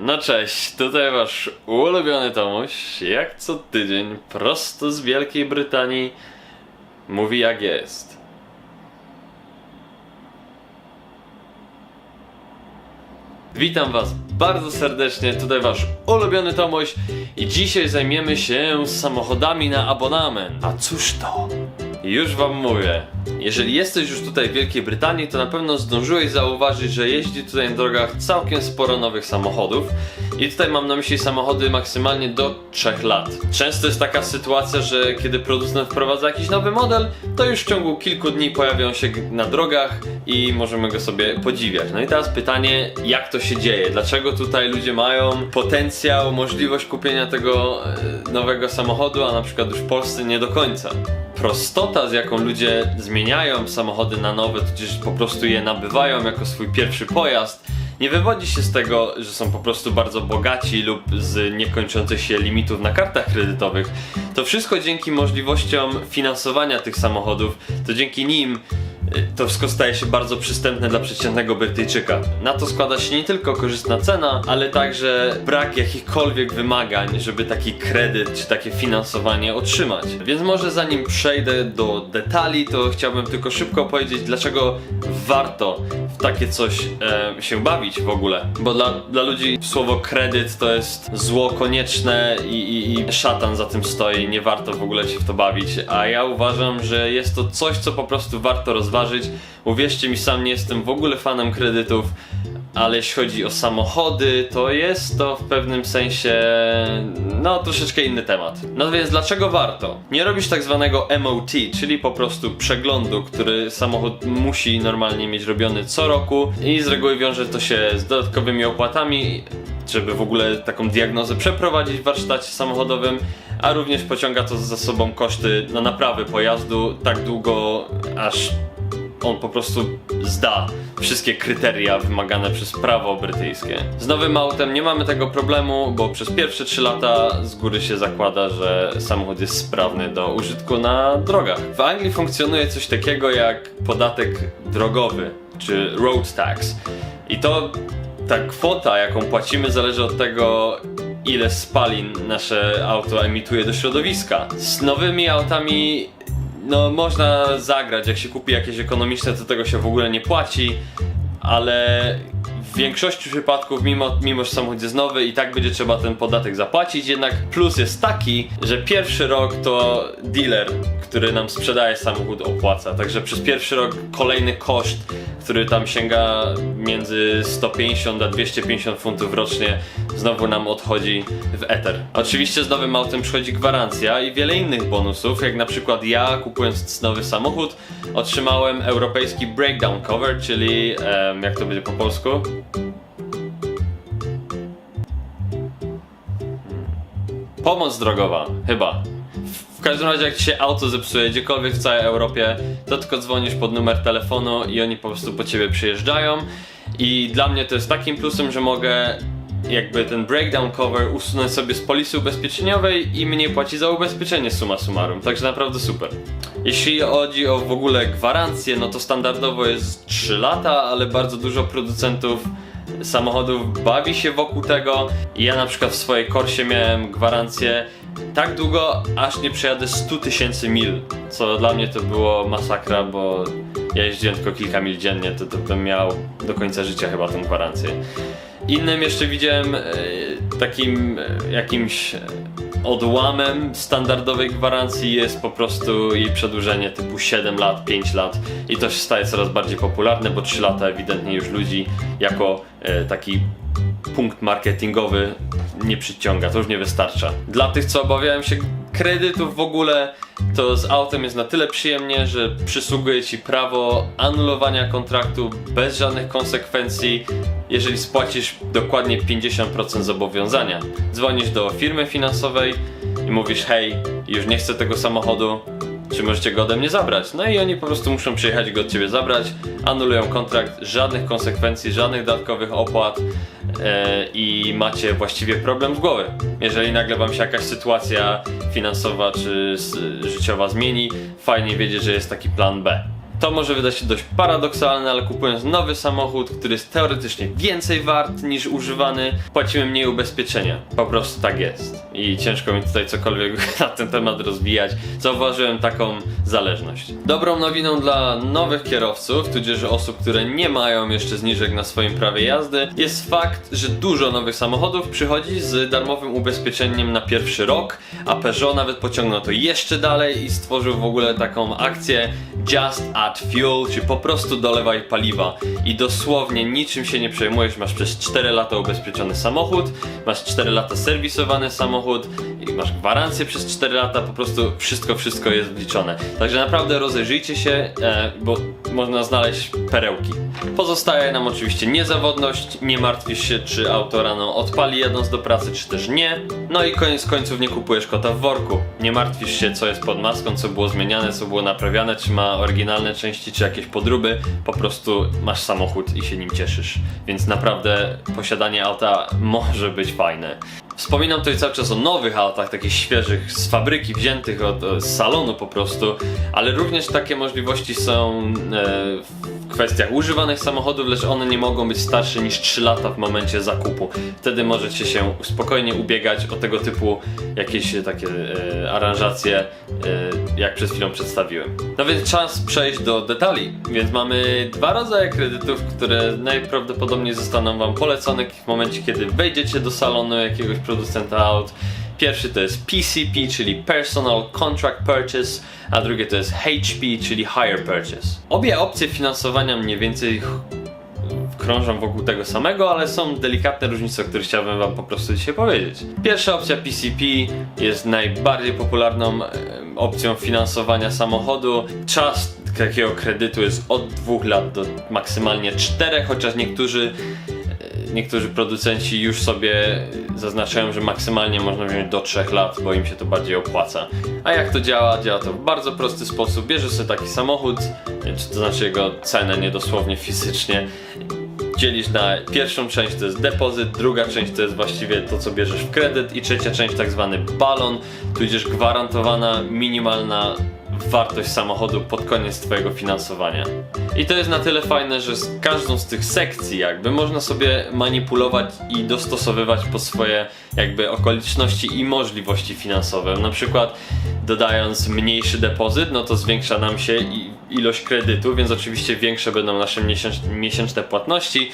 No cześć, tutaj wasz ulubiony Tomuś, jak co tydzień, prosto z Wielkiej Brytanii, mówi jak jest. Witam was bardzo serdecznie, tutaj wasz ulubiony Tomuś i dzisiaj zajmiemy się samochodami na abonament. A cóż to? Już wam mówię. Jeżeli jesteś już tutaj w Wielkiej Brytanii, to na pewno zdążyłeś zauważyć, że jeździ tutaj na drogach całkiem sporo nowych samochodów. I tutaj mam na myśli samochody maksymalnie do 3 lat. Często jest taka sytuacja, że kiedy producent wprowadza jakiś nowy model, to już w ciągu kilku dni pojawią się na drogach i możemy go sobie podziwiać. No i teraz pytanie, jak to się dzieje? Dlaczego tutaj ludzie mają potencjał, możliwość kupienia tego e, nowego samochodu, a na przykład już w Polsce nie do końca? Prostota, z jaką ludzie zmieniają samochody na nowe, tudzież po prostu je nabywają jako swój pierwszy pojazd, nie wywodzi się z tego, że są po prostu bardzo bogaci lub z niekończących się limitów na kartach kredytowych. To wszystko dzięki możliwościom finansowania tych samochodów, to dzięki nim to wszystko staje się bardzo przystępne dla przeciętnego Brytyjczyka. Na to składa się nie tylko korzystna cena, ale także brak jakichkolwiek wymagań, żeby taki kredyt czy takie finansowanie otrzymać. Więc może zanim przejdę do detali, to chciałbym tylko szybko powiedzieć, dlaczego warto w takie coś e, się bawić w ogóle. Bo dla, dla ludzi słowo kredyt to jest zło konieczne i, i, i szatan za tym stoi, nie warto w ogóle się w to bawić. A ja uważam, że jest to coś, co po prostu warto rozważyć. Uwierzcie mi, sam nie jestem w ogóle fanem kredytów, ale jeśli chodzi o samochody, to jest to w pewnym sensie, no troszeczkę inny temat. No więc dlaczego warto? Nie robisz tak zwanego MOT, czyli po prostu przeglądu, który samochód musi normalnie mieć robiony co roku i z reguły wiąże to się z dodatkowymi opłatami, żeby w ogóle taką diagnozę przeprowadzić w warsztacie samochodowym, a również pociąga to za sobą koszty na naprawy pojazdu tak długo, aż on po prostu zda wszystkie kryteria wymagane przez prawo brytyjskie. Z nowym autem nie mamy tego problemu, bo przez pierwsze 3 lata z góry się zakłada, że samochód jest sprawny do użytku na drogach. W Anglii funkcjonuje coś takiego jak podatek drogowy, czy road tax. I to ta kwota, jaką płacimy, zależy od tego, ile spalin nasze auto emituje do środowiska. Z nowymi autami no można zagrać, jak się kupi jakieś ekonomiczne, to tego się w ogóle nie płaci, ale w większości przypadków, mimo, mimo że samochód jest nowy, i tak będzie trzeba ten podatek zapłacić. Jednak plus jest taki, że pierwszy rok to dealer, który nam sprzedaje samochód, opłaca. Także przez pierwszy rok kolejny koszt, który tam sięga między 150 a 250 funtów rocznie, znowu nam odchodzi w eter. Oczywiście z nowym autem przychodzi gwarancja i wiele innych bonusów, jak na przykład ja kupując nowy samochód otrzymałem europejski breakdown cover, czyli jak to będzie po polsku? Pomoc drogowa, chyba. W każdym razie jak ci się auto zepsuje gdziekolwiek w całej Europie, to tylko dzwonisz pod numer telefonu i oni po prostu po ciebie przyjeżdżają. I dla mnie to jest takim plusem, że mogę jakby ten breakdown cover usunąć sobie z polisy ubezpieczeniowej i mniej płaci za ubezpieczenie summa summarum, także naprawdę super. Jeśli chodzi o w ogóle gwarancję, no to standardowo jest 3 lata, ale bardzo dużo producentów samochodów bawi się wokół tego. Ja na przykład w swojej Corsie miałem gwarancję tak długo, aż nie przejadę 100 tysięcy mil, co dla mnie to było masakra, bo ja jeździłem tylko kilka mil dziennie, to, to bym miał do końca życia chyba tą gwarancję. Innym jeszcze widziałem e, takim e, jakimś odłamem standardowej gwarancji jest po prostu jej przedłużenie typu 7 lat, 5 lat i to się staje coraz bardziej popularne, bo 3 lata ewidentnie już ludzi jako e, taki punkt marketingowy nie przyciąga, to już nie wystarcza. Dla tych, co obawiają się kredytów w ogóle, to z autem jest na tyle przyjemnie, że przysługuje ci prawo anulowania kontraktu bez żadnych konsekwencji, jeżeli spłacisz dokładnie 50% zobowiązania. Dzwonisz do firmy finansowej i mówisz: Hej, już nie chcę tego samochodu, czy możecie go ode mnie zabrać? No i oni po prostu muszą przyjechać go od ciebie zabrać, anulują kontrakt, żadnych konsekwencji, żadnych dodatkowych opłat e, i macie właściwie problem z głowy. Jeżeli nagle wam się jakaś sytuacja finansowa czy życiowa zmieni, fajnie wiedzieć, że jest taki plan B. To może wydać się dość paradoksalne, ale kupując nowy samochód, który jest teoretycznie więcej wart niż używany, płacimy mniej ubezpieczenia. Po prostu tak jest. I ciężko mi tutaj cokolwiek na ten temat rozwijać. Zauważyłem taką zależność. Dobrą nowiną dla nowych kierowców, tudzież osób, które nie mają jeszcze zniżek na swoim prawie jazdy, jest fakt, że dużo nowych samochodów przychodzi z darmowym ubezpieczeniem na pierwszy rok, a Peugeot nawet pociągnął to jeszcze dalej i stworzył w ogóle taką akcję Just Add Fuel, czyli po prostu dolewaj paliwa i dosłownie niczym się nie przejmujesz, masz przez 4 lata ubezpieczony samochód, masz 4 lata serwisowany samochód i masz gwarancję przez 4 lata, po prostu wszystko, wszystko jest wliczone. Także naprawdę rozejrzyjcie się, e, bo można znaleźć perełki. Pozostaje nam oczywiście niezawodność, nie martwisz się czy auto rano odpali jadąc do pracy, czy też nie. No i koniec końców nie kupujesz kota w worku. Nie martwisz się co jest pod maską, co było zmieniane, co było naprawiane, czy ma oryginalne części, czy jakieś podróby. Po prostu masz samochód i się nim cieszysz. Więc naprawdę posiadanie auta może być fajne. Wspominam tutaj cały czas o nowych autach, takich świeżych, z fabryki wziętych od, z salonu po prostu, ale również takie możliwości są e, w kwestiach używanych samochodów, lecz one nie mogą być starsze niż 3 lata w momencie zakupu. Wtedy możecie się spokojnie ubiegać o tego typu jakieś e, takie e, aranżacje, e, jak przed chwilą przedstawiłem. No więc czas przejść do detali, więc mamy dwa rodzaje kredytów, które najprawdopodobniej zostaną Wam polecone w momencie, kiedy wejdziecie do salonu jakiegoś producenta aut. Pierwszy to jest PCP, czyli Personal Contract Purchase, a drugie to jest HP, czyli Hire Purchase. Obie opcje finansowania mniej więcej krążą wokół tego samego, ale są delikatne różnice, o których chciałbym Wam po prostu dzisiaj powiedzieć. Pierwsza opcja PCP jest najbardziej popularną opcją finansowania samochodu. Czas takiego kredytu jest od dwóch lat do maksymalnie czterech, chociaż niektórzy niektórzy producenci już sobie zaznaczają, że maksymalnie można wziąć do 3 lat, bo im się to bardziej opłaca. A jak to działa? Działa to w bardzo prosty sposób. Bierzesz sobie taki samochód, to znaczy jego cenę niedosłownie fizycznie, dzielisz na pierwszą część to jest depozyt, druga część to jest właściwie to, co bierzesz w kredyt i trzecia część tak zwany balon, tudzież gwarantowana minimalna wartość samochodu pod koniec twojego finansowania. I to jest na tyle fajne, że z każdą z tych sekcji jakby można sobie manipulować i dostosowywać po swoje jakby okoliczności i możliwości finansowe. Na przykład dodając mniejszy depozyt, no to zwiększa nam się i ilość kredytu, więc oczywiście większe będą nasze miesięcz- miesięczne płatności,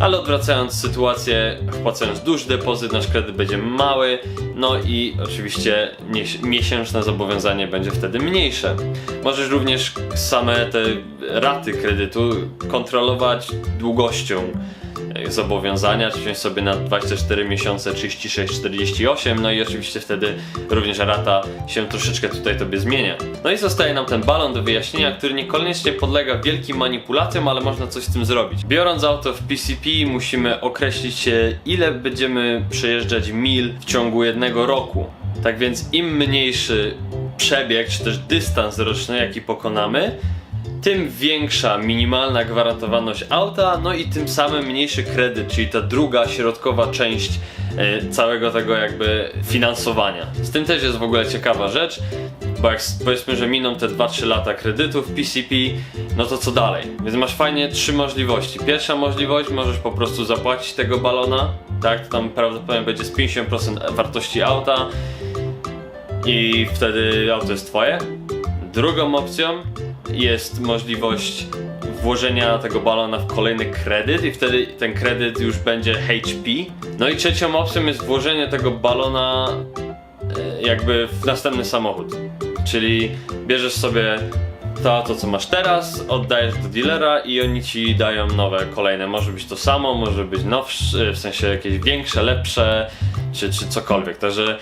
ale odwracając sytuację, wpłacając duży depozyt, nasz kredyt będzie mały, no i oczywiście mies- miesięczne zobowiązanie będzie wtedy mniejsze. Możesz również same te raty kredytu kontrolować długością zobowiązania, czy wziąć sobie na 24 miesiące 36-48, no i oczywiście wtedy również rata się troszeczkę tutaj tobie zmienia. No i zostaje nam ten balon do wyjaśnienia, który niekoniecznie podlega wielkim manipulacjom, ale można coś z tym zrobić. Biorąc auto w PCP musimy określić się ile będziemy przejeżdżać mil w ciągu jednego roku. Tak więc im mniejszy przebieg, czy też dystans roczny, jaki pokonamy, tym większa minimalna gwarantowaność auta, no i tym samym mniejszy kredyt, czyli ta druga, środkowa część e, całego tego jakby finansowania. Z tym też jest w ogóle ciekawa rzecz, bo jak powiedzmy, że miną te 2-3 lata kredytów PCP, no to co dalej? Więc masz fajnie trzy możliwości. Pierwsza możliwość, możesz po prostu zapłacić tego balona, tak, to tam prawdopodobnie będzie z 50% wartości auta i wtedy auto jest twoje. Drugą opcją jest możliwość włożenia tego balona w kolejny kredyt i wtedy ten kredyt już będzie HP. No i trzecią opcją jest włożenie tego balona e, jakby w następny samochód. Czyli bierzesz sobie to auto, co masz teraz, oddajesz do dealera i oni ci dają nowe, kolejne. Może być to samo, może być nowsze, w sensie jakieś większe, lepsze, czy, czy cokolwiek. Także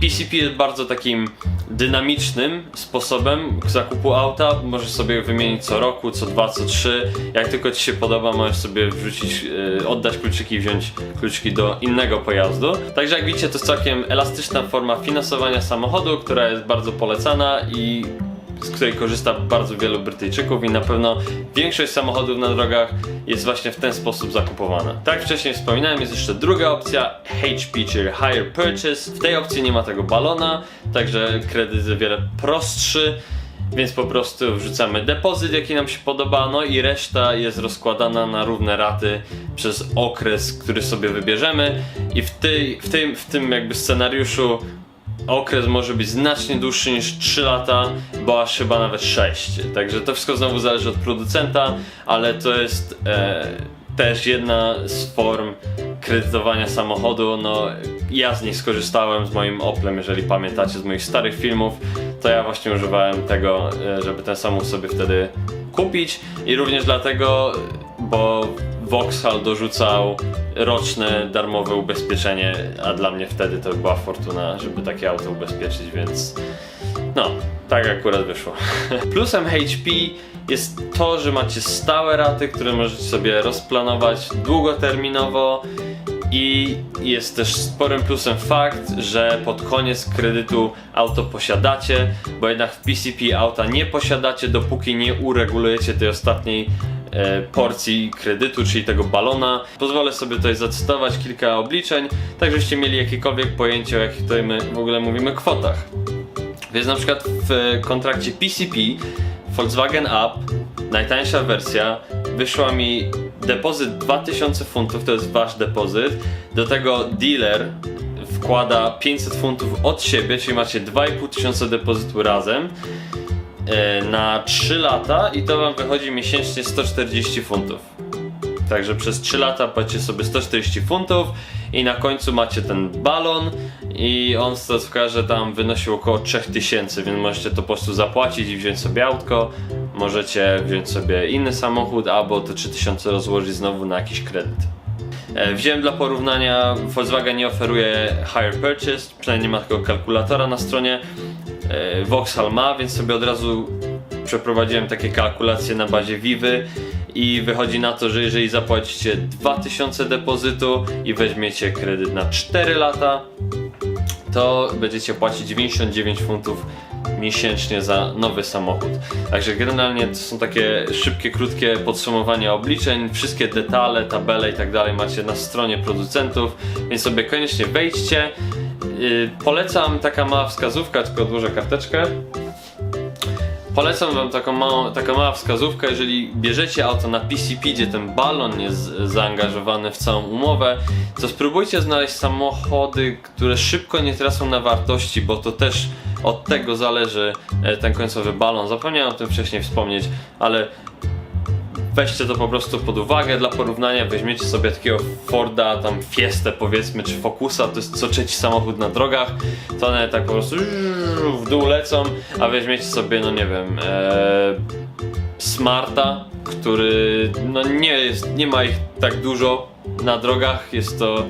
PCP jest bardzo takim dynamicznym sposobem zakupu auta. Możesz sobie wymienić co roku, co dwa, co trzy. Jak tylko ci się podoba, możesz sobie wrzucić, yy, oddać kluczyki i wziąć kluczyki do innego pojazdu. Także jak widzicie, to jest całkiem elastyczna forma finansowania samochodu, która jest bardzo polecana i z której korzysta bardzo wielu Brytyjczyków i na pewno większość samochodów na drogach jest właśnie w ten sposób zakupowana. Tak jak wcześniej wspominałem, jest jeszcze druga opcja HP, czyli Hire Purchase. W tej opcji nie ma tego balona, także kredyt jest o wiele prostszy. więc po prostu wrzucamy depozyt, jaki nam się podoba, no i reszta jest rozkładana na równe raty przez okres, który sobie wybierzemy i w, tej, w, tym, w tym jakby scenariuszu okres może być znacznie dłuższy niż 3 lata, bo aż chyba nawet 6. Także to wszystko znowu zależy od producenta, ale to jest e, też jedna z form kredytowania samochodu. No, ja z nich skorzystałem z moim Oplem, jeżeli pamiętacie z moich starych filmów, to ja właśnie używałem tego, e, żeby ten samochód sobie wtedy kupić i również dlatego, bo Vauxhall dorzucał roczne darmowe ubezpieczenie, a dla mnie wtedy to była fortuna, żeby takie auto ubezpieczyć, więc no, tak akurat wyszło. Plusem HP jest to, że macie stałe raty, które możecie sobie rozplanować długoterminowo i jest też sporym plusem fakt, że pod koniec kredytu auto posiadacie, bo jednak w PCP auta nie posiadacie, dopóki nie uregulujecie tej ostatniej e, porcji kredytu, czyli tego balona. Pozwolę sobie tutaj zacytować kilka obliczeń, tak żebyście mieli jakiekolwiek pojęcie, o jakich tutaj my w ogóle mówimy kwotach. Więc na przykład w kontrakcie PCP Volkswagen Up, najtańsza wersja, wyszła mi depozyt 2000 funtów, to jest wasz depozyt. Do tego dealer wkłada 500 funtów od siebie, czyli macie 2500 depozytu razem e, na 3 lata i to wam wychodzi miesięcznie 140 funtów. Także przez 3 lata płacicie sobie 140 funtów i na końcu macie ten balon i on że tam wynosił około 3000, więc możecie to po prostu zapłacić i wziąć sobie autko. Możecie wziąć sobie inny samochód albo te 3000 rozłożyć znowu na jakiś kredyt. E, Wziąłem dla porównania, Volkswagen nie oferuje hire purchase, przynajmniej nie ma takiego kalkulatora na stronie. E, Vauxhall ma, więc sobie od razu przeprowadziłem takie kalkulacje na bazie Vivy i wychodzi na to, że jeżeli zapłacicie 2000 depozytu i weźmiecie kredyt na 4 lata, to będziecie płacić 99 funtów miesięcznie za nowy samochód. Także generalnie to są takie szybkie, krótkie podsumowania obliczeń. Wszystkie detale, tabele i tak dalej macie na stronie producentów, więc sobie koniecznie wejdźcie. Yy, polecam taka mała wskazówka, tylko odłożę karteczkę. Polecam wam taką małą, taka mała jeżeli bierzecie auto na PCP, gdzie ten balon jest zaangażowany w całą umowę, to spróbujcie znaleźć samochody, które szybko nie tracą na wartości, bo to też od tego zależy e, ten końcowy balon. Zapomniałem o tym wcześniej wspomnieć, ale weźcie to po prostu pod uwagę dla porównania, weźmiecie sobie takiego Forda, tam Fiestę powiedzmy, czy Focusa, to jest co trzeci samochód na drogach, to one tak po prostu w dół lecą, a weźmiecie sobie, no nie wiem, e, Smarta, który no nie jest, nie ma ich tak dużo na drogach, jest to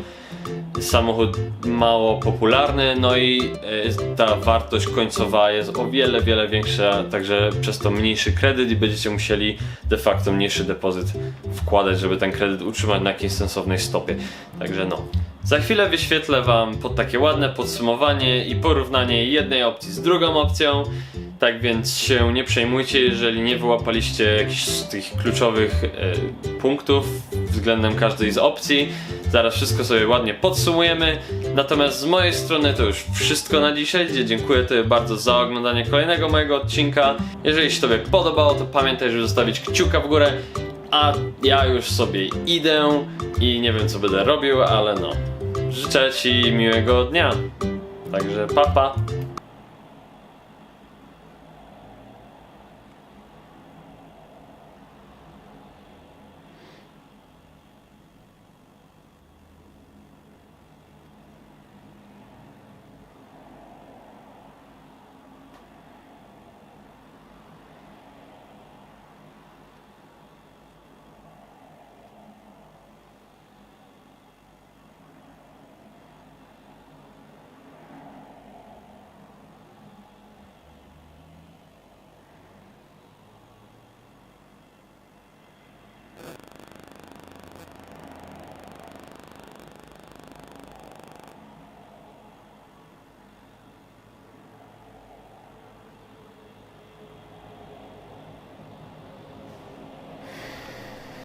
samochód mało popularny, no i e, ta wartość końcowa jest o wiele, wiele większa, także przez to mniejszy kredyt i będziecie musieli de facto mniejszy depozyt wkładać, żeby ten kredyt utrzymać na jakiejś sensownej stopie. Także no. Za chwilę wyświetlę Wam pod takie ładne podsumowanie i porównanie jednej opcji z drugą opcją. Tak więc się nie przejmujcie, jeżeli nie wyłapaliście jakichś z tych kluczowych e, punktów względem każdej z opcji. Zaraz wszystko sobie ładnie podsumujemy. Natomiast z mojej strony to już wszystko na dzisiaj, dziękuję Tobie bardzo za oglądanie kolejnego mojego odcinka. Jeżeli się Tobie podobało, to pamiętaj, żeby zostawić kciuka w górę. A ja już sobie idę i nie wiem co będę robił, ale no. Życzę Ci miłego dnia. Także papa. Pa.